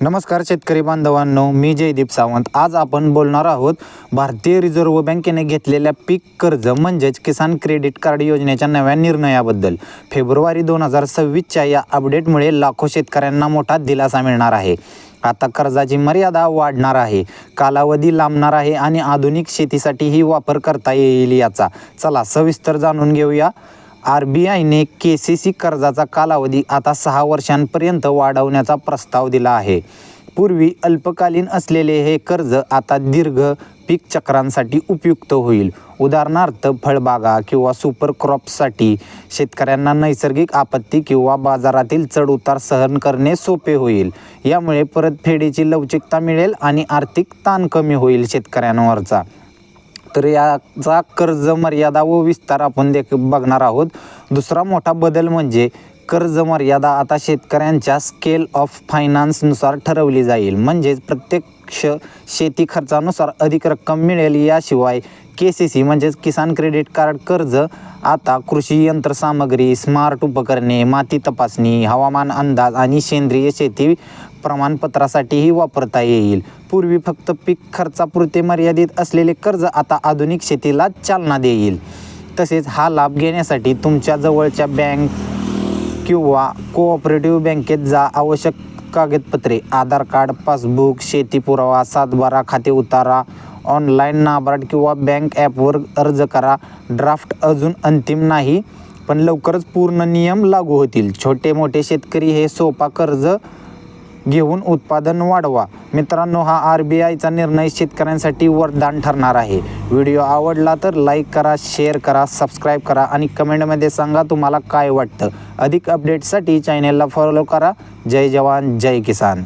नमस्कार शेतकरी बांधवांनो मी जयदीप सावंत. आज आपण बोलणार आहोत भारतीय रिझर्व्ह बँकेने घेतलेल्या पीक कर्ज म्हणजेच किसान क्रेडिट कार्ड योजनेच्या नव्या निर्णयाबद्दल. फेब्रुवारी दोन हजार सव्वीसच्या या अपडेटमुळे लाखो शेतकऱ्यांना मोठा दिलासा मिळणार आहे. आता कर्जाची मर्यादा वाढणार आहे कालावधी लांबणार आहे आणि आधुनिक शेतीसाठीही वापर करता येईल याचा. चला सविस्तर जाणून घेऊया. आर बी आयने के सी सी कर्जाचा कालावधी आता सहा वर्षांपर्यंत वाढवण्याचा प्रस्ताव दिला आहे. पूर्वी अल्पकालीन असलेले हे कर्ज आता दीर्घ पीक चक्रांसाठी उपयुक्त होईल. उदाहरणार्थ फळबागा किंवा सुपर क्रॉप्ससाठी शेतकऱ्यांना नैसर्गिक आपत्ती किंवा बाजारातील चढउतार सहन करणे सोपे होईल. यामुळे परतफेडीची लवचिकता मिळेल आणि आर्थिक ताण कमी होईल शेतकऱ्यांवरचा. तर याचा कर्ज मर्यादा व विस्तार आपण देख बघणार आहोत. दुसरा मोठा बदल म्हणजे कर्ज मर्यादा आता शेतकऱ्यांच्या स्केल ऑफ फायनान्सनुसार ठरवली जाईल. म्हणजेच प्रत्यक्ष शेती खर्चानुसार अधिक रक्कम मिळेल याशिवाय के सी सी म्हणजेच किसान क्रेडिट कार्ड कर्ज आता कृषी यंत्रसामग्री स्मार्ट उपकरणे माती तपासणी हवामान अंदाज आणि सेंद्रिय शेती प्रमाणपत्रासाठीही वापरता येईल. पूर्वी फक्त पीक खर्चापुरते मर्यादित असलेले कर्ज आता आधुनिक शेतीला चालना देईल. तसेच हा लाभ घेण्यासाठी तुमच्या जवळच्या बँक किंवा कोऑपरेटिव्ह बँकेत जा. आवश्यक कागदपत्रे आधार कार्ड पासबुक शेती पुरावा सातबारा खाते उतारा ऑनलाईन नाबार्ड किंवा बँक ॲपवर अर्ज करा. ड्राफ्ट अजून अंतिम नाही पण लवकरच पूर्ण नियम लागू होतील. छोटे मोठे शेतकरी हे सोपा कर्ज घेऊन उत्पादन वाढवा. मित्रांनो हा आर बी आयचा निर्णय शेतकऱ्यांसाठी वरदान ठरणार आहे. व्हिडिओ आवडला तर लाईक करा शेअर करा सबस्क्राईब करा आणि कमेंटमध्ये सांगा तुम्हाला काय वाटतं. अधिक अपडेटसाठी चॅनेलला फॉलो करा. जय जवान जय किसान.